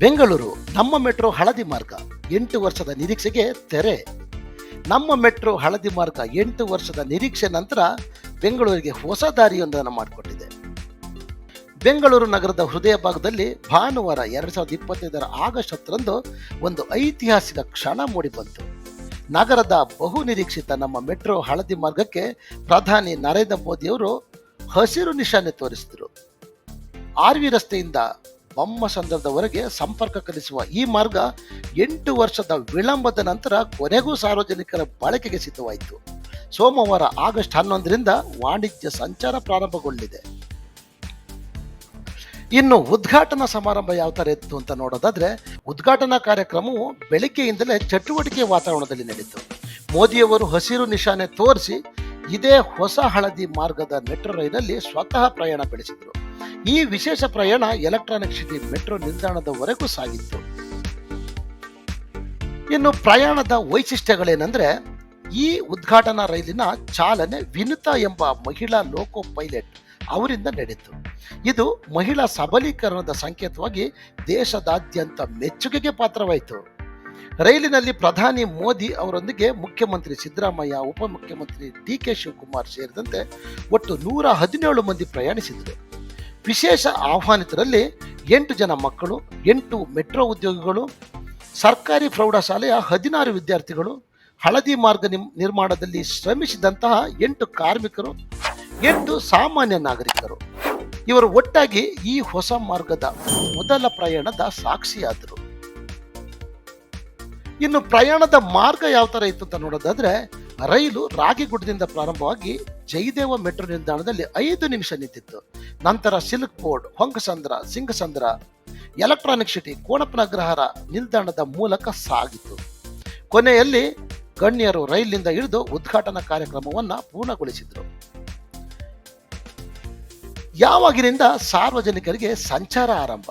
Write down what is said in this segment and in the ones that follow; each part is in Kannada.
ಬೆಂಗಳೂರು ನಮ್ಮ ಮೆಟ್ರೋ ಹಳದಿ ಮಾರ್ಗ, ಎಂಟು ವರ್ಷದ ನಿರೀಕ್ಷೆಗೆ ತೆರೆ. ನಮ್ಮ ಮೆಟ್ರೋ ಹಳದಿ ಮಾರ್ಗ, ಎಂಟು ವರ್ಷದ ನಿರೀಕ್ಷೆ ನಂತರ ಬೆಂಗಳೂರಿಗೆ ಹೊಸ ದಾರಿಯೊಂದನ್ನು ಮಾಡಿಕೊಟ್ಟಿದೆ. ಬೆಂಗಳೂರು ನಗರದ ಹೃದಯ ಭಾಗದಲ್ಲಿ ಭಾನುವಾರ ಎರಡ್ ಸಾವಿರದ ಇಪ್ಪತ್ತೈದರ ಆಗಸ್ಟ್ ಹತ್ತರಂದು ಒಂದು ಐತಿಹಾಸಿಕ ಕ್ಷಣ ಮೂಡಿಬಂತು ನಗರದ ಬಹು ನಿರೀಕ್ಷಿತ ನಮ್ಮ ಮೆಟ್ರೋ ಹಳದಿ ಮಾರ್ಗಕ್ಕೆ ಪ್ರಧಾನಿ ನರೇಂದ್ರ ಮೋದಿಯವರು ಹಸಿರು ನಿಶಾನೆ ತೋರಿಸಿದರು. ಆರ್ ವಿ ರಸ್ತೆಯಿಂದ ಬೊಮ್ಮಸಂದ್ರದವರೆಗೆ ಸಂಪರ್ಕ ಕಲಿಸುವ ಈ ಮಾರ್ಗ ಎಂಟು ವರ್ಷದ ವಿಳಂಬದ ನಂತರ ಕೊನೆಗೂ ಸಾರ್ವಜನಿಕರ ಬಳಕೆಗೆ ಸಿದ್ಧವಾಯಿತು. ಸೋಮವಾರ ಆಗಸ್ಟ್ ಹನ್ನೊಂದರಿಂದ ವಾಣಿಜ್ಯ ಸಂಚಾರ ಪ್ರಾರಂಭಗೊಂಡಿದೆ ಇನ್ನು ಉದ್ಘಾಟನಾ ಸಮಾರಂಭ ಯಾವ ಥರ ಇತ್ತು ಅಂತ ನೋಡೋದಾದ್ರೆ, ಉದ್ಘಾಟನಾ ಕಾರ್ಯಕ್ರಮವು ಬೆಳಿಗ್ಗೆಯಿಂದಲೇ ಚಟುವಟಿಕೆ ವಾತಾವರಣದಲ್ಲಿ ನಡೆಯಿತು. ಮೋದಿಯವರು ಹಸಿರು ನಿಶಾನೆ ತೋರಿಸಿ, ಇದೇ ಹೊಸ ಹಳದಿ ಮಾರ್ಗದ ಮೆಟ್ರೋ ರೈಲಲ್ಲಿ ಸ್ವತಃ ಪ್ರಯಾಣ ಬೆಳೆಸಿದರು. ಈ ವಿಶೇಷ ಪ್ರಯಾಣ ಎಲೆಕ್ಟ್ರಾನಿಕ್ ಸಿಟಿ ಮೆಟ್ರೋ ನಿಲ್ದಾಣದವರೆಗೂ ಸಾಗಿತ್ತು. ಇನ್ನು ಪ್ರಯಾಣದ ವೈಶಿಷ್ಟ್ಯಗಳೇನೆಂದ್ರೆ, ಈ ಉದ್ಘಾಟನಾ ರೈಲಿನ ಚಾಲನೆ ವಿನುತಾ ಎಂಬ ಮಹಿಳಾ ಲೋಕೋ ಪೈಲಟ್ ಅವರಿಂದ ನಡೆಯಿತು. ಇದು ಮಹಿಳಾ ಸಬಲೀಕರಣದ ಸಂಕೇತವಾಗಿ ದೇಶದಾದ್ಯಂತ ಮೆಚ್ಚುಗೆಗೆ ಪಾತ್ರವಾಯಿತು. ರೈಲಿನಲ್ಲಿ ಪ್ರಧಾನಿ ಮೋದಿ ಅವರೊಂದಿಗೆ ಮುಖ್ಯಮಂತ್ರಿ ಸಿದ್ದರಾಮಯ್ಯ, ಉಪಮುಖ್ಯಮಂತ್ರಿ ಡಿ ಕೆ ಶಿವಕುಮಾರ್ ಸೇರಿದಂತೆ ಒಟ್ಟು ನೂರ ಹದಿನೇಳು ಮಂದಿ ಪ್ರಯಾಣಿಸಿದರು. ವಿಶೇಷ ಆಹ್ವಾನಿತರಲ್ಲಿ ಎಂಟು ಜನ ಮಕ್ಕಳು, ಎಂಟು ಮೆಟ್ರೋ ಉದ್ಯೋಗಿಗಳು, ಸರ್ಕಾರಿ ಪ್ರೌಢಶಾಲೆಯ ಹದಿನಾರು ವಿದ್ಯಾರ್ಥಿಗಳು, ಹಳದಿ ಮಾರ್ಗ ನಿರ್ಮಾಣದಲ್ಲಿ ಶ್ರಮಿಸಿದಂತಹ ಎಂಟು ಕಾರ್ಮಿಕರು, ಎಂಟು ಸಾಮಾನ್ಯ ನಾಗರಿಕರು. ಇವರು ಒಟ್ಟಾಗಿ ಈ ಹೊಸ ಮಾರ್ಗದ ಮೊದಲ ಪ್ರಯಾಣದ ಸಾಕ್ಷಿಯಾದರು. ಇನ್ನು ಪ್ರಯಾಣದ ಮಾರ್ಗ ಯಾವ ಥರ ಇತ್ತು ಅಂತ ನೋಡೋದಾದ್ರೆ, ರೈಲು ರಾಗಿಗುಡ್ಡದಿಂದ ಪ್ರಾರಂಭವಾಗಿ ಜಯದೇವ ಮೆಟ್ರೋ ನಿಲ್ದಾಣದಲ್ಲಿ ಐದು ನಿಮಿಷ ನಿಂತಿತ್ತು. ನಂತರ Silk Board, Hongasandra, Singasandra, Electronic City Konappanagrahara ನಿಲ್ದಾಣದ ಮೂಲಕ ಸಾಗಿತು. ಕೊನೆಯಲ್ಲಿ ಗಣ್ಯರು ರೈಲಿನಿಂದ ಇಳಿದು ಉದ್ಘಾಟನಾ ಕಾರ್ಯಕ್ರಮವನ್ನ ಪೂರ್ಣಗೊಳಿಸಿದರು. ಯಾವಾಗಿನಿಂದ ಸಾರ್ವಜನಿಕರಿಗೆ ಸಂಚಾರ ಆರಂಭ?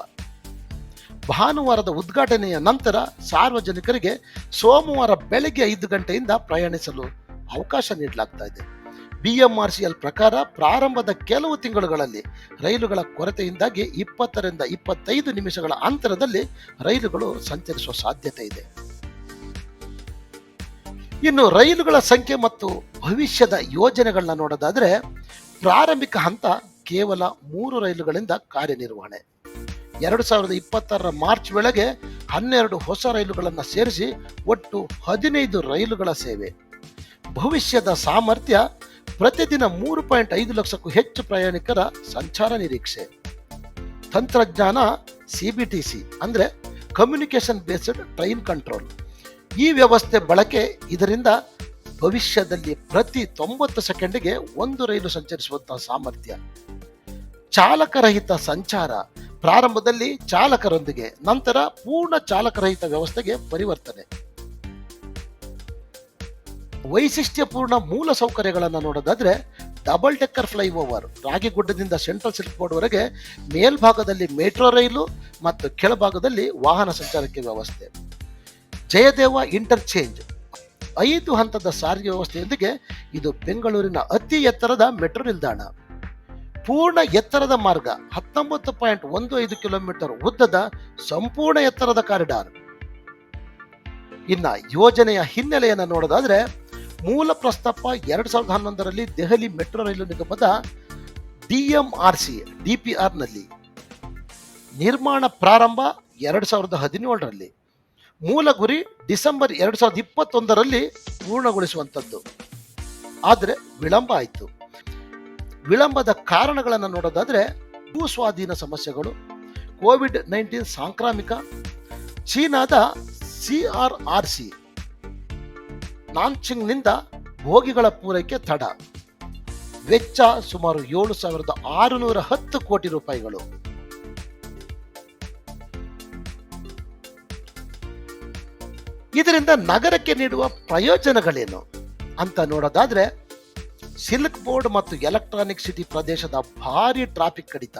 ಭಾನುವಾರದ ಉದ್ಘಾಟನೆಯ ನಂತರ ಸಾರ್ವಜನಿಕರಿಗೆ ಸೋಮವಾರ ಬೆಳಗ್ಗೆ ಐದು ಗಂಟೆಯಿಂದ ಪ್ರಯಾಣಿಸಲು ಅವಕಾಶ ನೀಡಲಾಗ್ತಾ ಇದೆ. ಬಿಎಂಆರ್ಸಿಎಲ್ ಪ್ರಕಾರ ಪ್ರಾರಂಭದ ಕೆಲವು ತಿಂಗಳುಗಳಲ್ಲಿ ರೈಲುಗಳ ಕೊರತೆಯಿಂದಾಗಿ ಇಪ್ಪತ್ತರಿಂದ ಇಪ್ಪತ್ತೈದು ನಿಮಿಷಗಳ ಅಂತರದಲ್ಲಿ ರೈಲುಗಳು ಸಂಚರಿಸುವ ಸಾಧ್ಯತೆ ಇದೆ. ಇನ್ನು ರೈಲುಗಳ ಸಂಖ್ಯೆ ಮತ್ತು ಭವಿಷ್ಯದ ಯೋಜನೆಗಳನ್ನ ನೋಡೋದಾದ್ರೆ ಪ್ರಾರಂಭಿಕ ಹಂತ ಕೇವಲ ಮೂರು ರೈಲುಗಳಿಂದ ಕಾರ್ಯನಿರ್ವಹಣೆ. ಎರಡು ಸಾವಿರದ ಇಪ್ಪತ್ತಾರರ ಮಾರ್ಚ್ ವೇಳೆಗೆ ಹನ್ನೆರಡು ಹೊಸ ರೈಲುಗಳನ್ನು ಸೇರಿಸಿ ಒಟ್ಟು ಹದಿನೈದು ರೈಲುಗಳ ಸೇವೆ. ಭವಿಷ್ಯದ ಸಾಮರ್ಥ್ಯ ಪ್ರತಿದಿನ ಮೂರು ಪಾಯಿಂಟ್ ಐದು ಲಕ್ಷಕ್ಕೂ ಹೆಚ್ಚು ಪ್ರಯಾಣಿಕರ ಸಂಚಾರ ನಿರೀಕ್ಷೆ. ತಂತ್ರಜ್ಞಾನ ಸಿಬಿಟಿಸಿ ಅಂದ್ರೆ ಕಮ್ಯುನಿಕೇಶನ್ ಬೇಸ್ಡ್ ಟ್ರೈನ್ ಕಂಟ್ರೋಲ್ ಈ ವ್ಯವಸ್ಥೆ ಬಳಕೆ ಇದರಿಂದ ಭವಿಷ್ಯದಲ್ಲಿ ಪ್ರತಿ ತೊಂಬತ್ತು ಸೆಕೆಂಡಿಗೆ ಒಂದು ರೈಲು ಸಂಚರಿಸುವಂತಹ ಸಾಮರ್ಥ್ಯ. ಚಾಲಕರಹಿತ ಸಂಚಾರ ಪ್ರಾರಂಭದಲ್ಲಿ ಚಾಲಕರೊಂದಿಗೆ, ನಂತರ ಪೂರ್ಣ ಚಾಲಕರಹಿತ ವ್ಯವಸ್ಥೆಗೆ ಪರಿವರ್ತನೆ. ವೈಶಿಷ್ಟ್ಯಪೂರ್ಣ ಮೂಲ ಸೌಕರ್ಯಗಳನ್ನು ನೋಡೋದಾದ್ರೆ ಡಬಲ್ ಡೆಕ್ಕರ್ ಫ್ಲೈಓವರ್ ರಾಗಿಗುಡ್ಡದಿಂದ ಸೆಂಟ್ರಲ್ ಸಿಲ್ಕ್ ಬೋರ್ಡ್ ವರೆಗೆ ಮೇಲ್ಭಾಗದಲ್ಲಿ ಮೆಟ್ರೋ ರೈಲು ಮತ್ತು ಕೆಳಭಾಗದಲ್ಲಿ ವಾಹನ ಸಂಚಾರಕ್ಕೆ ವ್ಯವಸ್ಥೆ. ಜಯದೇವ ಇಂಟರ್ಚೇಂಜ್ ಐದು ಹಂತದ ಸಾರಿಗೆ ವ್ಯವಸ್ಥೆಯೊಂದಿಗೆ ಇದು ಬೆಂಗಳೂರಿನ ಅತಿ ಎತ್ತರದ ಮೆಟ್ರೋ ನಿಲ್ದಾಣ. ಪೂರ್ಣ ಎತ್ತರದ ಮಾರ್ಗ ಹತ್ತೊಂಬತ್ತು ಪಾಯಿಂಟ್ ಒಂದು ಐದು ಕಿಲೋಮೀಟರ್ ಉದ್ದದ ಸಂಪೂರ್ಣ ಎತ್ತರದ ಕಾರಿಡಾರ್. ಇನ್ನ ಯೋಜನೆಯ ಹಿನ್ನೆಲೆಯನ್ನು ನೋಡೋದಾದ್ರೆ ಮೂಲ ಪ್ರಸ್ತಾಪ ಎರಡು ಸಾವಿರದ ಹನ್ನೊಂದರಲ್ಲಿ ದೆಹಲಿ ಮೆಟ್ರೋ ರೈಲು ನಿಗಮದ ಡಿಎಂಆರ್ಸಿ ಡಿಪಿಆರ್ನಲ್ಲಿ ನಿರ್ಮಾಣ ಪ್ರಾರಂಭ ಎರಡು ಸಾವಿರದ ಹದಿನೇಳರಲ್ಲಿ. ಮೂಲ ಗುರಿ ಡಿಸೆಂಬರ್ ಎರಡು ಸಾವಿರದ ಇಪ್ಪತ್ತೊಂದರಲ್ಲಿ ಪೂರ್ಣಗೊಳಿಸುವಂಥದ್ದು. ಆದರೆ ವಿಳಂಬ ಆಯಿತು. ವಿಳಂಬದ ಕಾರಣಗಳನ್ನು ನೋಡೋದಾದ್ರೆ ಭೂ ಸ್ವಾಧೀನ ಸಮಸ್ಯೆಗಳು, ಕೋವಿಡ್ ನೈನ್ಟೀನ್ ಸಾಂಕ್ರಾಮಿಕ, ಚೀನಾದ ಸಿಆರ್ಆರ್ಸಿ ನಾನ್ಚಿಂಗ್ನಿಂದ ಭೋಗಿಗಳ ಪೂರೈಕೆ ತಡ. ವೆಚ್ಚ ಸುಮಾರು ಏಳು ಸಾವಿರದ ಆರುನೂರ ಹತ್ತು ಕೋಟಿ ರೂಪಾಯಿಗಳು. ಇದರಿಂದ ನಗರಕ್ಕೆ ನೀಡುವ ಪ್ರಯೋಜನಗಳೇನು? ಅಂತ ನೋಡೋದಾದ್ರೆ, ಸಿಲ್ಕ್ ಬೋರ್ಡ್ ಮತ್ತು ಎಲೆಕ್ಟ್ರಾನಿಕ್ ಸಿಟಿ ಪ್ರದೇಶದ ಭಾರಿ ಟ್ರಾಫಿಕ್ ಕಡಿತ.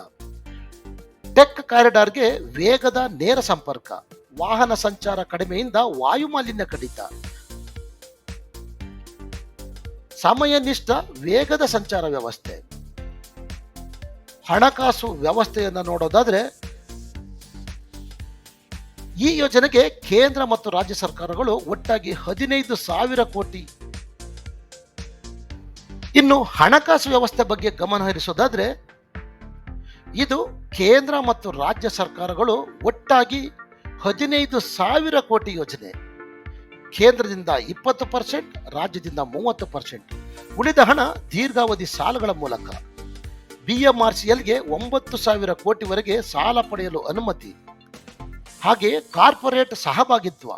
ಟೆಕ್ ಕಾರಿಡಾರ್ಗೆ ವೇಗದ ನೇರ ಸಂಪರ್ಕ. ವಾಹನ ಸಂಚಾರ ಕಡಿಮೆಯಿಂದ ವಾಯುಮಾಲಿನ್ಯ ಕಡಿತ. ಸಮಯನಿಷ್ಠ ವೇಗದ ಸಂಚಾರ ವ್ಯವಸ್ಥೆ. ಹಣಕಾಸು ವ್ಯವಸ್ಥೆಯನ್ನು ನೋಡೋದಾದ್ರೆ, ಈ ಯೋಜನೆಗೆ ಕೇಂದ್ರ ಮತ್ತು ರಾಜ್ಯ ಸರ್ಕಾರಗಳು ಒಟ್ಟಾಗಿ ಹದಿನೈದು ಸಾವಿರ ಕೋಟಿ. ಇನ್ನು ಹಣಕಾಸು ವ್ಯವಸ್ಥೆ ಬಗ್ಗೆ ಗಮನ ಹರಿಸೋದಾದ್ರೆ, ಇದು ಕೇಂದ್ರ ಮತ್ತು ರಾಜ್ಯ ಸರ್ಕಾರಗಳು ಒಟ್ಟಾಗಿ ಹದಿನೈದು ಸಾವಿರ ಕೋಟಿ ಯೋಜನೆ. ಕೇಂದ್ರದಿಂದ ಇಪ್ಪತ್ತು ಪರ್ಸೆಂಟ್, ರಾಜ್ಯದಿಂದ ಮೂವತ್ತು ಪರ್ಸೆಂಟ್. ಉಳಿದ ಹಣ ದೀರ್ಘಾವಧಿ ಸಾಲಗಳ ಮೂಲಕ. ಬಿಎಂಆರ್ಸಿಎಲ್ಗೆ ಒಂಬತ್ತು ಸಾವಿರ ಕೋಟಿವರೆಗೆ ಸಾಲ ಪಡೆಯಲು ಅನುಮತಿ. ಹಾಗೆ ಕಾರ್ಪೊರೇಟ್ ಸಹಭಾಗಿತ್ವ.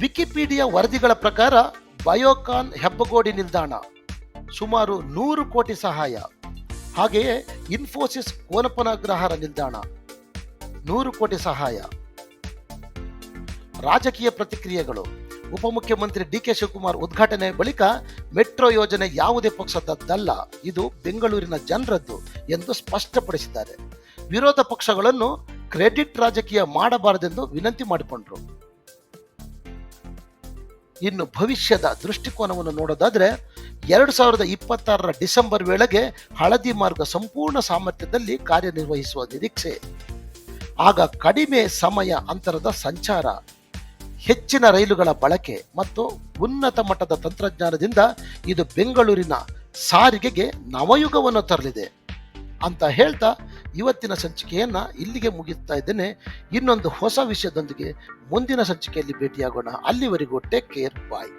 ವಿಕಿಪೀಡಿಯಾ ವರದಿಗಳ ಪ್ರಕಾರ ಬಯೋಕಾನ್ ಹೆಬ್ಬಗೋಡಿ ನಿಲ್ದಾಣ ಸುಮಾರು ನೂರು ಕೋಟಿ ಸಹಾಯ. ಹಾಗೆಯೇ ಇನ್ಫೋಸಿಸ್ ಕೋನಪನಗ್ರಹಾರ ನಿಲ್ದಾಣ ನೂರು ಕೋಟಿ ಸಹಾಯ. ರಾಜಕೀಯ ಪ್ರತಿಕ್ರಿಯೆಗಳು. ಉಪಮುಖ್ಯಮಂತ್ರಿ ಡಿ ಕೆ ಶಿವಕುಮಾರ್ ಉದ್ಘಾಟನೆ ಬಳಿಕ ಮೆಟ್ರೋ ಯೋಜನೆ ಯಾವುದೇ ಪಕ್ಷದದ್ದಲ್ಲ, ಇದು ಬೆಂಗಳೂರಿನ ಜನರದ್ದು ಎಂದು ಸ್ಪಷ್ಟಪಡಿಸಿದ್ದಾರೆ. ವಿರೋಧ ಪಕ್ಷಗಳನ್ನು ಕ್ರೆಡಿಟ್ ರಾಜಕೀಯ ಮಾಡಬಾರದೆಂದು ವಿನಂತಿ ಮಾಡಿಕೊಂಡರು. ಇನ್ನು ಭವಿಷ್ಯದ ದೃಷ್ಟಿಕೋನವನ್ನು ನೋಡೋದಾದ್ರೆ, ಎರಡು ಸಾವಿರದ ಇಪ್ಪತ್ತಾರರ ಡಿಸೆಂಬರ್ ವೇಳೆಗೆ ಹಳದಿ ಮಾರ್ಗ ಸಂಪೂರ್ಣ ಸಾಮರ್ಥ್ಯದಲ್ಲಿ ಕಾರ್ಯನಿರ್ವಹಿಸುವ ನಿರೀಕ್ಷೆ. ಆಗ ಕಡಿಮೆ ಸಮಯ, ಅಂತರದ ಸಂಚಾರ. ಹೆಚ್ಚಿನ ರೈಲುಗಳ ಬಳಕೆ ಮತ್ತು ಉನ್ನತ ಮಟ್ಟದ ತಂತ್ರಜ್ಞಾನದಿಂದ ಇದು ಬೆಂಗಳೂರಿನ ಸಾರಿಗೆಗೆ ನವಯುಗವನ್ನು ತರಲಿದೆ ಅಂತ ಹೇಳ್ತಾ ಇವತ್ತಿನ ಸಂಚಿಕೆಯನ್ನ ಇಲ್ಲಿಗೆ ಮುಗಿಸ್ತಾ ಇದ್ದೇನೆ. ಇನ್ನೊಂದು ಹೊಸ ವಿಷಯದೊಂದಿಗೆ ಮುಂದಿನ ಸಂಚಿಕೆಯಲ್ಲಿ ಭೇಟಿಯಾಗೋಣ. ಅಲ್ಲಿವರೆಗೂ ಟೇಕ್ ಕೇರ್ ಬಾಯ್